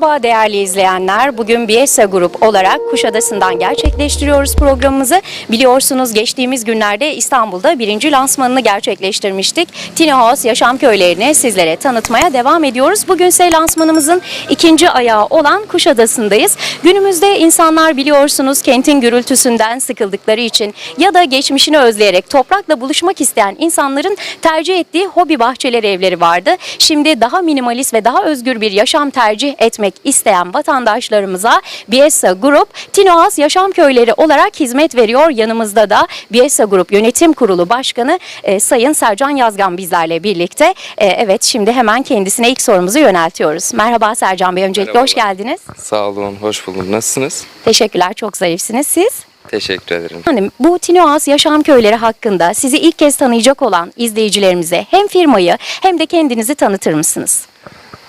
Merhaba değerli izleyenler. Bugün Biesa Grup olarak Kuşadası'ndan gerçekleştiriyoruz programımızı. Biliyorsunuz geçtiğimiz günlerde İstanbul'da birinci lansmanını gerçekleştirmiştik. Tiny House Yaşam Köylerini sizlere tanıtmaya devam ediyoruz. Bugün ise lansmanımızın ikinci ayağı olan Kuşadası'ndayız. Günümüzde insanlar biliyorsunuz kentin gürültüsünden sıkıldıkları için ya da geçmişini özleyerek toprakla buluşmak isteyen insanların tercih ettiği hobi bahçeleri evleri vardı. Şimdi daha minimalist ve daha özgür bir yaşam tercih etmek isteyen vatandaşlarımıza Biesa Grup Tinoaz Yaşam Köyleri olarak hizmet veriyor. Yanımızda da Biesa Grup Yönetim Kurulu Başkanı e, Sayın Sercan Yazgan bizlerle birlikte. E, evet şimdi hemen kendisine ilk sorumuzu yöneltiyoruz. Merhaba Sercan Bey öncelikle hoş Merhabalar. geldiniz. Sağ olun, hoş buldum. Nasılsınız? Teşekkürler çok zarifsiniz siz. Teşekkür ederim. Efendim bu Tinoaz Yaşam Köyleri hakkında sizi ilk kez tanıyacak olan izleyicilerimize hem firmayı hem de kendinizi tanıtır mısınız?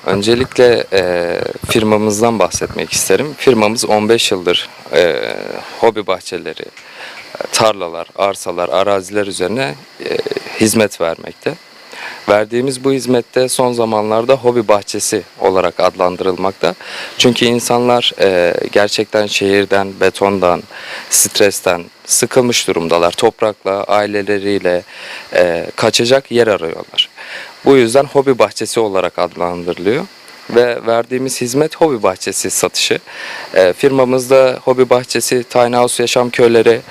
Öncelikle e, firmamızdan bahsetmek isterim. Firmamız 15 yıldır e, hobi bahçeleri, tarlalar, arsalar, araziler üzerine e, hizmet vermekte. Verdiğimiz bu hizmette son zamanlarda hobi bahçesi olarak adlandırılmakta. Çünkü insanlar e, gerçekten şehirden, betondan, stresten sıkılmış durumdalar. Toprakla, aileleriyle e, kaçacak yer arıyorlar. Bu yüzden hobi bahçesi olarak adlandırılıyor ve verdiğimiz hizmet hobi bahçesi satışı. E, firmamızda hobi bahçesi, tiny house yaşam köyleri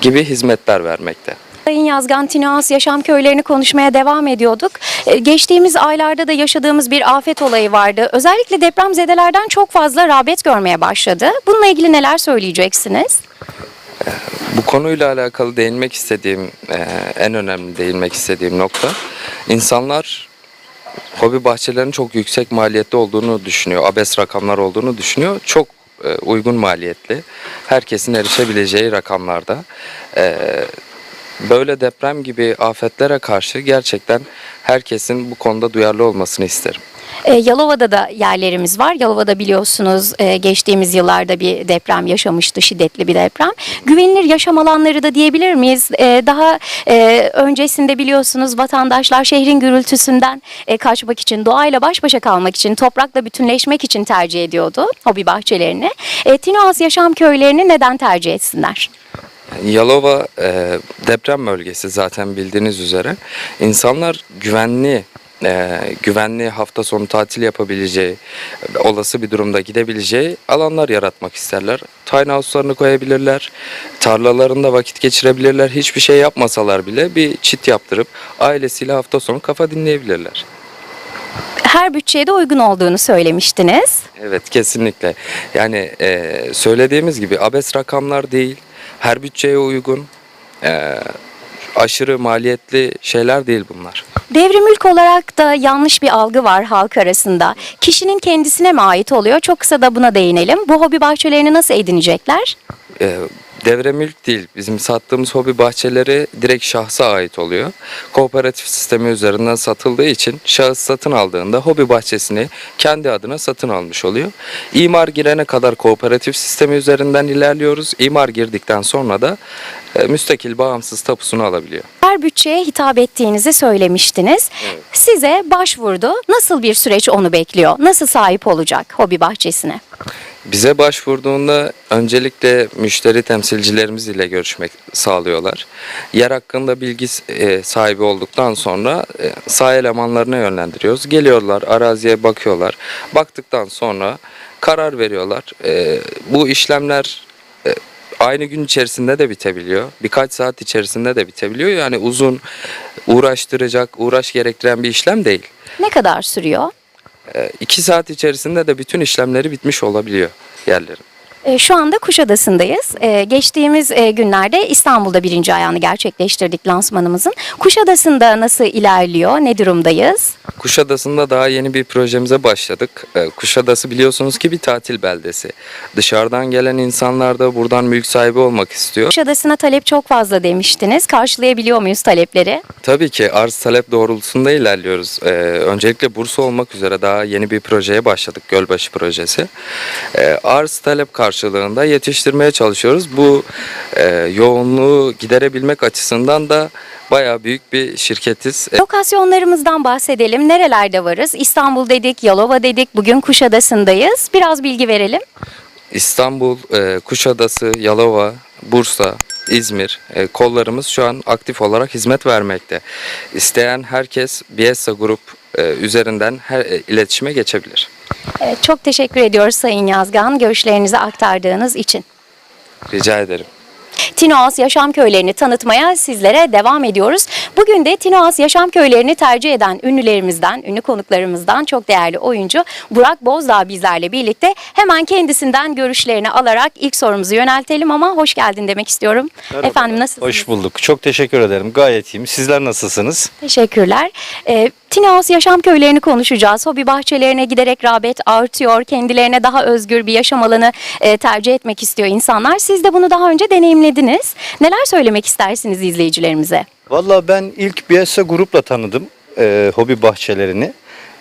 gibi hizmetler vermekte. Sayın Yazgan Tinoaz Yaşam Köylerini konuşmaya devam ediyorduk. Ee, Geçtiğimiz aylarda da yaşadığımız bir afet olayı vardı. Özellikle depremzedelerden çok fazla rağbet görmeye başladı. Bununla ilgili neler söyleyeceksiniz? Bu konuyla alakalı değinmek istediğim, e, en önemli değinmek istediğim nokta, insanlar hobi bahçelerinin çok yüksek maliyetli olduğunu düşünüyor, abes rakamlar olduğunu düşünüyor. Çok e, uygun maliyetli, herkesin erişebileceği rakamlarda. E, Böyle deprem gibi afetlere karşı gerçekten herkesin bu konuda duyarlı olmasını isterim. Ee, Yalova'da da yerlerimiz var. Yalova'da biliyorsunuz e, geçtiğimiz yıllarda bir deprem yaşamıştı, şiddetli bir deprem. Güvenilir yaşam alanları da diyebilir miyiz? Ee, Daha e, öncesinde biliyorsunuz vatandaşlar şehrin gürültüsünden e, kaçmak için, doğayla baş başa kalmak için, toprakla bütünleşmek için tercih ediyordu hobi bahçelerini. E, Tinoaz Yaşam Köylerini neden tercih etsinler? Yalova deprem bölgesi zaten bildiğiniz üzere. İnsanlar güvenli e, güvenli hafta sonu tatil yapabileceği, olası bir durumda gidebileceği alanlar yaratmak isterler. Tiny house'larını koyabilirler, tarlalarında vakit geçirebilirler. Hiçbir şey yapmasalar bile bir çit yaptırıp ailesiyle hafta sonu kafa dinleyebilirler. Her bütçeye de uygun olduğunu söylemiştiniz. Evet kesinlikle. Yani e, söylediğimiz gibi abes rakamlar değil, her bütçeye uygun, e, aşırı maliyetli şeyler değil bunlar. Devrim mülk olarak da yanlış bir algı var halk arasında. Kişinin kendisine mi ait oluyor? Çok kısa da buna değinelim. Bu hobi bahçelerini nasıl edinecekler? E, devre mülk değil. Bizim sattığımız hobi bahçeleri direkt şahsa ait oluyor. Kooperatif sistemi üzerinden satıldığı için şahıs satın aldığında hobi bahçesini kendi adına satın almış oluyor. İmar girene kadar kooperatif sistemi üzerinden ilerliyoruz. İmar girdikten sonra da e, müstakil bağımsız tapusunu alabiliyor. Her bütçeye hitap ettiğinizi söylemiştiniz. Evet. Size başvurdu. Nasıl bir süreç onu bekliyor? Nasıl sahip olacak hobi bahçesine? Bize başvurduğunda öncelikle müşteri temsilcilerimiz ile görüşmek sağlıyorlar. Yer hakkında bilgi e, sahibi olduktan sonra e, saha elemanlarına yönlendiriyoruz. Geliyorlar, araziye bakıyorlar. Baktıktan sonra karar veriyorlar. E, Bu işlemler aynı gün içerisinde de bitebiliyor. Birkaç saat içerisinde de bitebiliyor. Yani uzun, uğraştıracak, uğraş gerektiren bir işlem değil. Ne kadar sürüyor? E, İki saat içerisinde de bütün işlemleri bitmiş olabiliyor yerlerin. E, Şu anda Kuşadası'ndayız. E, Geçtiğimiz e, günlerde İstanbul'da birinci ayağını gerçekleştirdik lansmanımızın. Kuşadası'nda nasıl ilerliyor? Ne durumdayız? Kuşadası'nda daha yeni bir projemize başladık. Ee, Kuşadası biliyorsunuz ki bir tatil beldesi. Dışarıdan gelen insanlar da buradan mülk sahibi olmak istiyor. Kuşadası'na talep çok fazla demiştiniz. Karşılayabiliyor muyuz talepleri? Tabii ki arz talep doğrultusunda ilerliyoruz. Ee, öncelikle Bursa olmak üzere daha yeni bir projeye başladık. Gölbaşı projesi. Ee, arz talep karşılığında yetiştirmeye çalışıyoruz. Bu e, yoğunluğu giderebilmek açısından da bayağı büyük bir şirketiz. E, Lokasyonlarımızdan bahsedelim. Nerelerde varız? İstanbul dedik, Yalova dedik. Bugün Kuşadası'ndayız. Biraz bilgi verelim. İstanbul, e, Kuşadası, Yalova, Bursa, İzmir e, kollarımız şu an aktif olarak hizmet vermekte. İsteyen herkes Biesa Grup e, üzerinden her e, iletişime geçebilir. Evet, çok teşekkür ediyoruz Sayın Yazgan görüşlerinizi aktardığınız için. Rica ederim. Tinoas Yaşam Köylerini tanıtmaya sizlere devam ediyoruz. Bugün de Tinoas Yaşam Köylerini tercih eden ünlülerimizden, ünlü konuklarımızdan çok değerli oyuncu Burak Bozdağ bizlerle birlikte. Hemen kendisinden görüşlerini alarak ilk sorumuzu yöneltelim ama hoş geldin demek istiyorum. Efendim nasılsınız? Hoş bulduk. Çok teşekkür ederim. Gayet iyiyim. Sizler nasılsınız? Teşekkürler. Ee, Tinaos yaşam köylerini konuşacağız. Hobi bahçelerine giderek rağbet artıyor. Kendilerine daha özgür bir yaşam alanı e, tercih etmek istiyor insanlar. Siz de bunu daha önce deneyimlediniz. Neler söylemek istersiniz izleyicilerimize? Valla ben ilk BSA grupla tanıdım e, hobi bahçelerini.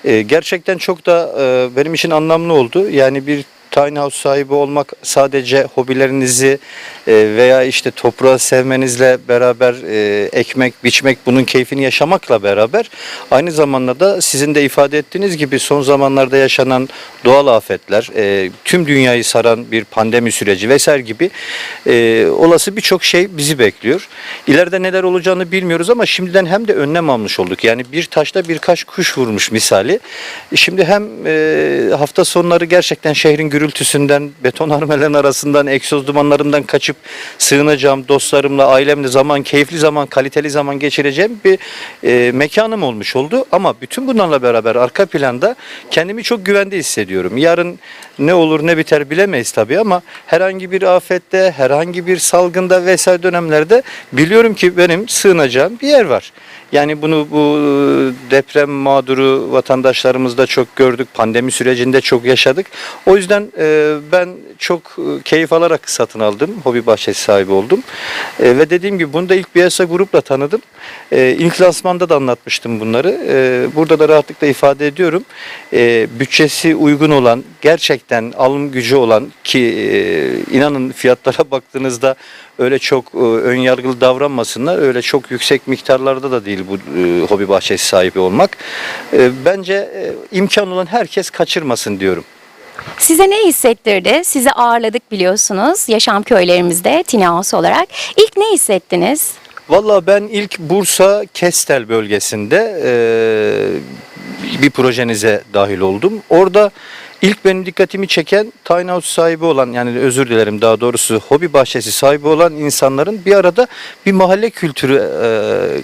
E, gerçekten çok da e, benim için anlamlı oldu. Yani bir tiny house sahibi olmak sadece hobilerinizi e, veya işte toprağı sevmenizle beraber e, ekmek, biçmek bunun keyfini yaşamakla beraber aynı zamanda da sizin de ifade ettiğiniz gibi son zamanlarda yaşanan doğal afetler, e, tüm dünyayı saran bir pandemi süreci vesaire gibi olası birçok şey bizi bekliyor. İleride neler olacağını bilmiyoruz ama şimdiden hem de önlem almış olduk. Yani bir taşla birkaç kuş vurmuş misali. Şimdi hem hafta sonları gerçekten şehrin gürültüsünden, beton harmelerin arasından, egzoz dumanlarından kaçıp sığınacağım dostlarımla, ailemle zaman, keyifli zaman, kaliteli zaman geçireceğim bir e, mekanım olmuş oldu. Ama bütün bunlarla beraber arka planda kendimi çok güvende hissediyorum. Yarın ne olur ne biter bilemeyiz tabii ama herhangi bir afette, herhangi bir salgında vesaire dönemlerde biliyorum ki benim sığınacağım bir yer var. Yani bunu bu deprem mağduru vatandaşlarımızda çok gördük. Pandemi sürecinde çok yaşadık. O yüzden e, ben çok e, keyif alarak satın aldım. Hobi bahçesi sahibi oldum. E, ve dediğim gibi bunu da ilk BSA grupla tanıdım. E, ilk lansmanda da anlatmıştım bunları. E, burada da rahatlıkla ifade ediyorum. E, bütçesi uygun olan, gerçekten alım gücü olan ki e, inanın fiyatlara baktığınızda öyle çok e, ön yargılı davranmasınlar. Öyle çok yüksek miktarlarda da değil bu e, hobi bahçesi sahibi olmak. E, bence e, imkan olan herkes kaçırmasın diyorum. Size ne hissettirdi? Sizi ağırladık biliyorsunuz yaşam köylerimizde Tinaos olarak. İlk ne hissettiniz? Valla ben ilk Bursa Kestel bölgesinde e, bir projenize dahil oldum. Orada ilk benim dikkatimi çeken tiny house sahibi olan yani özür dilerim daha doğrusu hobi bahçesi sahibi olan insanların bir arada bir mahalle kültürü e,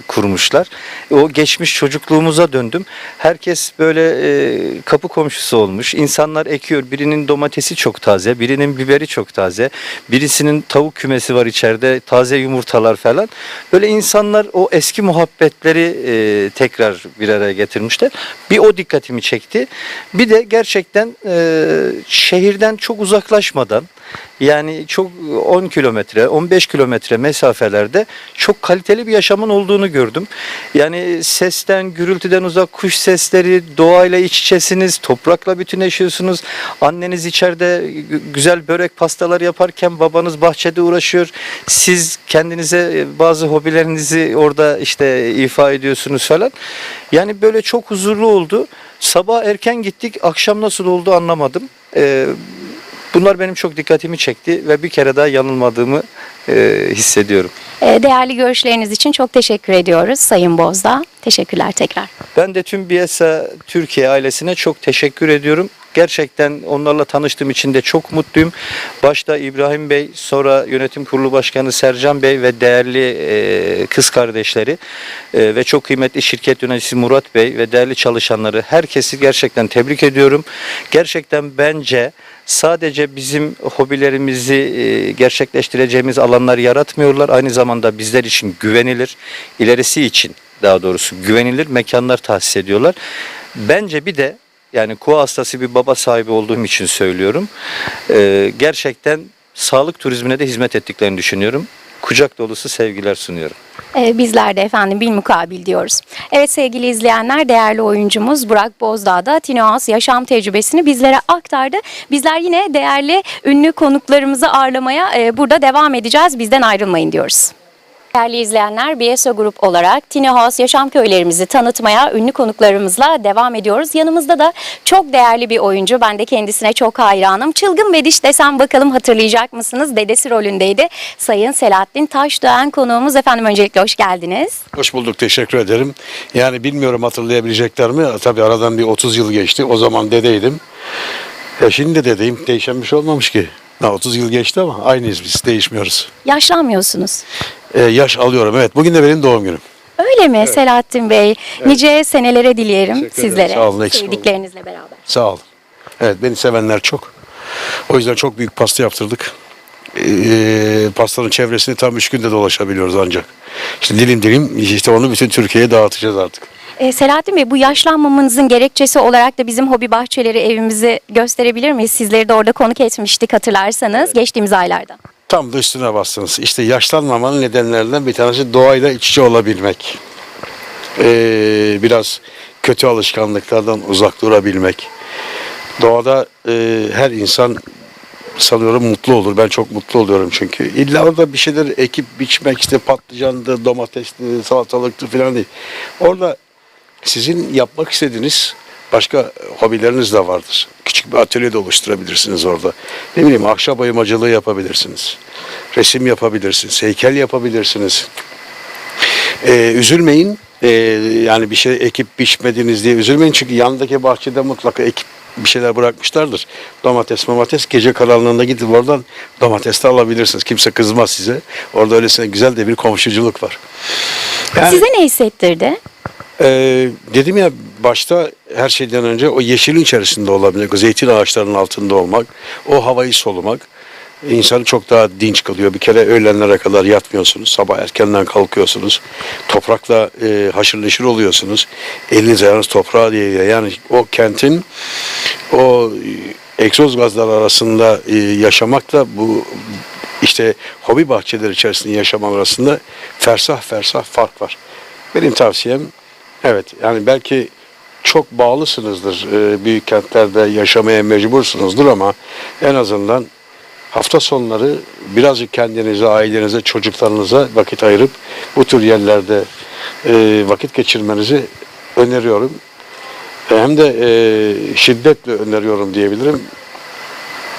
kurmuşlar. O geçmiş çocukluğumuza döndüm. Herkes böyle e, kapı komşusu olmuş. İnsanlar ekiyor. Birinin domatesi çok taze, birinin biberi çok taze, birisinin tavuk kümesi var içeride, taze yumurtalar falan. Böyle insanlar o eski muhabbetleri e, tekrar bir araya getirmişler. Bir o dikkatimi çekti. Bir de gerçekten e, şehirden çok uzaklaşmadan yani çok 10 kilometre, 15 kilometre mesafelerde çok kaliteli bir yaşamın olduğunu gördüm. Yani sesten, gürültüden uzak kuş sesleri, doğayla iç içesiniz, toprakla bütünleşiyorsunuz. Anneniz içeride gü- güzel börek pastalar yaparken babanız bahçede uğraşıyor. Siz kendinize e, bazı hobilerinizi orada işte ifa ediyorsunuz falan. Yani böyle çok huzurlu oldu. Sabah erken gittik, akşam nasıl oldu anlamadım. Ee, Bunlar benim çok dikkatimi çekti ve bir kere daha yanılmadığımı e, hissediyorum. Ee, Değerli görüşleriniz için çok teşekkür ediyoruz Sayın Bozdağ. Teşekkürler tekrar. Ben de tüm BSA Türkiye ailesine çok teşekkür ediyorum. Gerçekten onlarla tanıştığım için de çok mutluyum. Başta İbrahim Bey, sonra Yönetim Kurulu Başkanı Sercan Bey ve değerli e, kız kardeşleri e, ve çok kıymetli şirket yöneticisi Murat Bey ve değerli çalışanları herkesi gerçekten tebrik ediyorum. Gerçekten bence sadece bizim hobilerimizi e, gerçekleştireceğimiz alanlar yaratmıyorlar. Aynı zamanda bizler için güvenilir, ilerisi için daha doğrusu güvenilir mekanlar tahsis ediyorlar. Bence bir de yani kuğa hastası bir baba sahibi olduğum için söylüyorum. e, gerçekten sağlık turizmine de hizmet ettiklerini düşünüyorum. Kucak dolusu sevgiler sunuyorum. Ee, Bizler de efendim bilmukabil diyoruz. Evet sevgili izleyenler değerli oyuncumuz Burak Bozdağ da Tinoas yaşam tecrübesini bizlere aktardı. Bizler yine değerli ünlü konuklarımızı ağırlamaya e, burada devam edeceğiz. Bizden ayrılmayın diyoruz. Değerli izleyenler, BSO Grup olarak Tiny House Yaşam Köylerimizi tanıtmaya ünlü konuklarımızla devam ediyoruz. Yanımızda da çok değerli bir oyuncu. Ben de kendisine çok hayranım. Çılgın Bediş desem bakalım hatırlayacak mısınız? Dedesi rolündeydi. Sayın Selahattin Taşdöğen konuğumuz. Efendim öncelikle hoş geldiniz. Hoş bulduk, teşekkür ederim. Yani bilmiyorum hatırlayabilecekler mi? Tabii aradan bir 30 yıl geçti. O zaman dedeydim. Ya şimdi de dedeyim. Değişen bir şey olmamış ki. Ha, 30 yıl geçti ama aynıyız biz, değişmiyoruz. Yaşlanmıyorsunuz. Ee, yaş alıyorum, evet. Bugün de benim doğum günüm. Öyle mi Selahattin Bey? Nice senelere dileyelim Teşekkür ederim. sizlere. Sağ olun, eksik olun. Sevdiklerinizle beraber. Sağ olun. Evet, beni sevenler çok. O yüzden çok büyük pasta yaptırdık. Ee, pastanın çevresini tam üç günde dolaşabiliyoruz ancak. İşte dilim dilim işte onu bütün Türkiye'ye dağıtacağız artık. E, Selahattin Bey bu yaşlanmamanızın gerekçesi olarak da bizim hobi bahçeleri evimizi gösterebilir miyiz? Sizleri de orada konuk etmiştik hatırlarsanız geçtiğimiz aylarda. Tam da üstüne bastınız. İşte yaşlanmamanın nedenlerinden bir tanesi doğayla iç içe olabilmek. Ee, biraz kötü alışkanlıklardan uzak durabilmek. Doğada e, her insan sanıyorum mutlu olur. Ben çok mutlu oluyorum çünkü. İlla orada bir şeyler ekip biçmek işte patlıcandı, domatesli, salatalıktı falan değil. Orada sizin yapmak istediğiniz başka hobileriniz de vardır. Küçük bir atölye de oluşturabilirsiniz orada. Ne bileyim ahşap oyamacılığı yapabilirsiniz. Resim yapabilirsiniz, heykel yapabilirsiniz. Ee, üzülmeyin. Ee, yani bir şey ekip biçmediniz diye üzülmeyin. Çünkü yanındaki bahçede mutlaka ekip bir şeyler bırakmışlardır. Domates, domates. Gece karanlığında gidip oradan domates de alabilirsiniz. Kimse kızmaz size. Orada öylesine güzel de bir komşuculuk var. Yani- Size ne hissettirdi? Ee, dedim ya başta her şeyden önce o yeşilin içerisinde olabilmek, o zeytin ağaçlarının altında olmak, o havayı solumak insanı çok daha dinç kılıyor. Bir kere öğlenlere kadar yatmıyorsunuz, sabah erkenden kalkıyorsunuz, toprakla e, haşır neşir oluyorsunuz, eliniz ayağınız toprağa değiyor. Yani o kentin o egzoz gazlar arasında e, yaşamakla bu işte hobi bahçeleri içerisinde yaşamak arasında fersah fersah fark var. Benim tavsiyem evet yani belki çok bağlısınızdır e, büyük kentlerde yaşamaya mecbursunuzdur ama en azından hafta sonları birazcık kendinize, ailenize, çocuklarınıza vakit ayırıp bu tür yerlerde e, vakit geçirmenizi öneriyorum. Hem de e, şiddetle öneriyorum diyebilirim.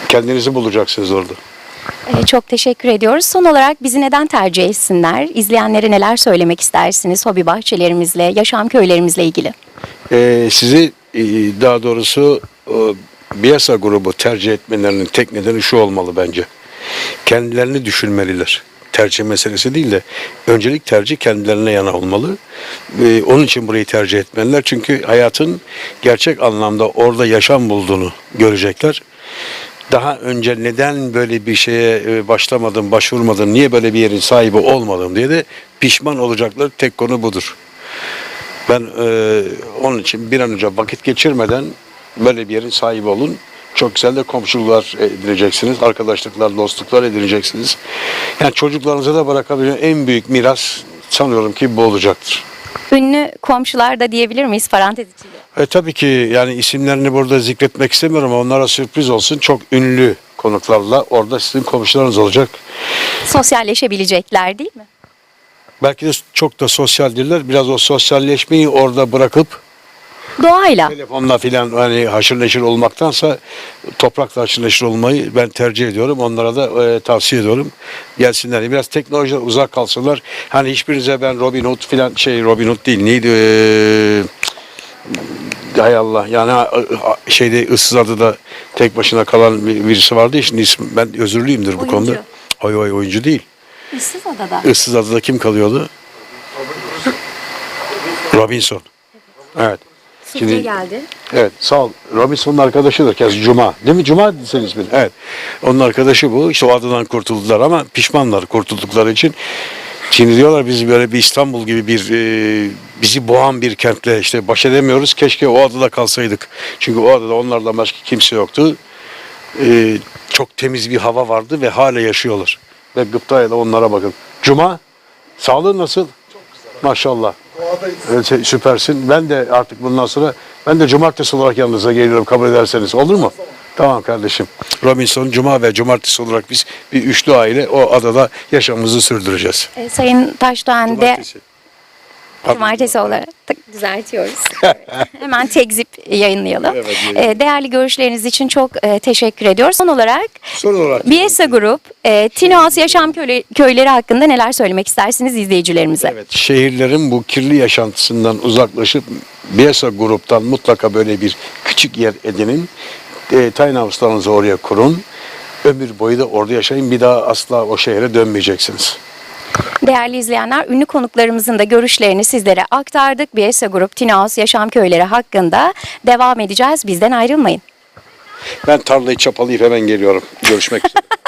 Kendinizi bulacaksınız orada. E, çok teşekkür ediyoruz. Son olarak bizi neden tercih etsinler? İzleyenlere neler söylemek istersiniz hobi bahçelerimizle, yaşam köylerimizle ilgili? Ee, sizi e, daha doğrusu o, Biasa grubu tercih etmelerinin tek nedeni şu olmalı bence. Kendilerini düşünmeliler. Tercih meselesi değil de öncelik tercih kendilerine yana olmalı. Ee, onun için burayı tercih etmeliler. Çünkü hayatın gerçek anlamda orada yaşam bulduğunu görecekler. Daha önce neden böyle bir şeye e, başlamadım, başvurmadım, niye böyle bir yerin sahibi olmadım diye de pişman olacaklar. Tek konu budur. Ben e, onun için bir an önce vakit geçirmeden böyle bir yerin sahibi olun. Çok güzel de komşuluklar edineceksiniz, arkadaşlıklar, dostluklar edineceksiniz. Yani çocuklarınıza da bırakabileceğiniz en büyük miras sanıyorum ki bu olacaktır. Ünlü komşular da diyebilir miyiz parantez içinde? E, tabii ki yani isimlerini burada zikretmek istemiyorum ama onlara sürpriz olsun. Çok ünlü konuklarla orada sizin komşularınız olacak. Sosyalleşebilecekler değil mi? Belki de çok da sosyal değiller. Biraz o sosyalleşmeyi orada bırakıp Doğayla. Telefonla filan hani haşır neşir olmaktansa toprakla haşır neşir olmayı ben tercih ediyorum. Onlara da e, tavsiye ediyorum. Gelsinler. Biraz teknolojiden uzak kalsınlar. Hani hiçbirinize ben Robin Hood filan şey Robin Hood değil. Neydi? E, hay Allah. Yani şeyde ıssız adada tek başına kalan bir- birisi vardı ya şimdi ismi, ben özürlüyümdür bu Oyuncu. konuda. Oy oy oyuncu değil. Issız adada. Issız adada kim kalıyordu? Robinson. Evet. Fikri geldi. Evet sağ ol. Robinson'un arkadaşıdır. Kez Cuma. Değil mi? Cuma senin ismin. Evet. Onun arkadaşı bu. İşte o adadan kurtuldular ama pişmanlar kurtuldukları için. Şimdi diyorlar biz böyle bir İstanbul gibi bir e, bizi boğan bir kentle işte baş edemiyoruz. Keşke o adada kalsaydık. Çünkü o adada onlardan başka kimse yoktu. E, çok temiz bir hava vardı ve hala yaşıyorlar. Ve gıptayla da onlara bakın. Cuma sağlığın nasıl? Maşallah. Evet, şey, süpersin. Ben de artık bundan sonra ben de cumartesi olarak yanınıza geliyorum kabul ederseniz. Olur mu? Tamam kardeşim. Robinson Cuma ve Cumartesi olarak biz bir üçlü aile o adada yaşamımızı sürdüreceğiz. E, Sayın Taşdoğan de Cumartesi. Cumartesi olarak düzeltiyoruz. Evet. Hemen tekzip yayınlayalım. Evet. Ee, değerli görüşleriniz için çok e, teşekkür ediyoruz. Son olarak Son olarak Biesa Grup, e, Tinoas Yaşam Köyleri hakkında neler söylemek istersiniz izleyicilerimize? Evet, şehirlerin bu kirli yaşantısından uzaklaşıp Biesa gruptan mutlaka böyle bir küçük yer edinin. E, tiny house'larınızı oraya kurun. Ömür boyu da orada yaşayın. Bir daha asla o şehre dönmeyeceksiniz. Değerli izleyenler, ünlü konuklarımızın da görüşlerini sizlere aktardık. Biesa Grup, Tinoas Yaşam Köyleri hakkında devam edeceğiz. Bizden ayrılmayın. Ben tarlayı çapalayıp hemen geliyorum. Görüşmek üzere.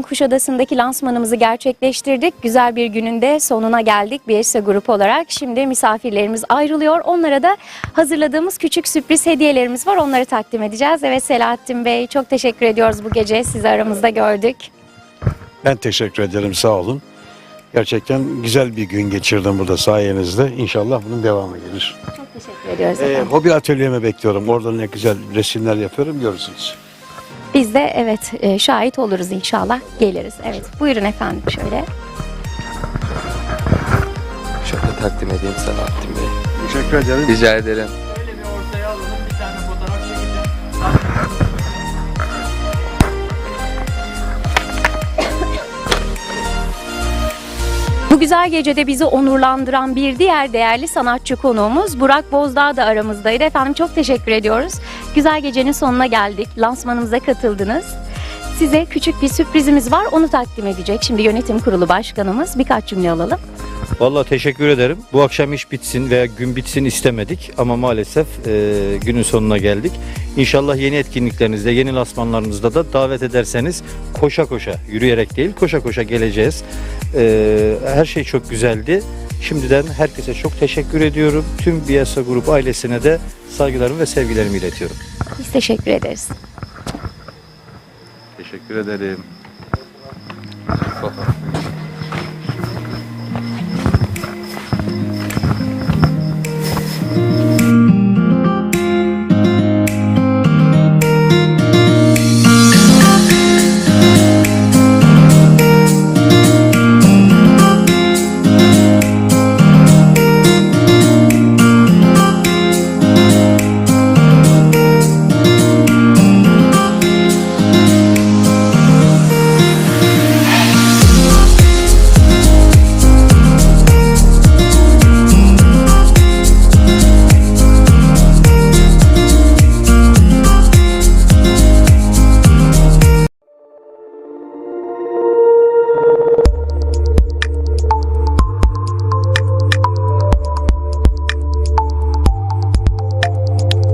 bugün Kuşadası'ndaki lansmanımızı gerçekleştirdik. Güzel bir günün de sonuna geldik BSA Grup olarak. Şimdi misafirlerimiz ayrılıyor. Onlara da hazırladığımız küçük sürpriz hediyelerimiz var. Onları takdim edeceğiz. Evet Selahattin Bey çok teşekkür ediyoruz bu gece. Sizi aramızda gördük. Ben teşekkür ederim. Sağ olun. Gerçekten güzel bir gün geçirdim burada sayenizde. İnşallah bunun devamı gelir. Çok teşekkür ediyoruz Ee, efendim. hobi atölyeme bekliyorum. Orada ne güzel resimler yapıyorum. Görürsünüz. Biz de evet e, şahit oluruz inşallah. Geliriz. Evet buyurun efendim şöyle. Şöyle takdim edeyim Selahattin Bey. Teşekkür ederim. Rica ederim. Bu güzel gecede bizi onurlandıran bir diğer değerli sanatçı konuğumuz Burak Bozdağ da aramızdaydı. Efendim çok teşekkür ediyoruz. Güzel gecenin sonuna geldik. Lansmanımıza katıldınız. Size küçük bir sürprizimiz var. Onu takdim edecek. Şimdi yönetim kurulu başkanımız birkaç cümle alalım. Vallahi teşekkür ederim. Bu akşam iş bitsin veya gün bitsin istemedik ama maalesef e, günün sonuna geldik. İnşallah yeni etkinliklerinizde, yeni lansmanlarınızda da davet ederseniz koşa koşa, yürüyerek değil koşa koşa geleceğiz. E, her şey çok güzeldi. Şimdiden herkese çok teşekkür ediyorum. Tüm Biyasa Grup ailesine de saygılarımı ve sevgilerimi iletiyorum. Biz teşekkür ederiz. Teşekkür ederim.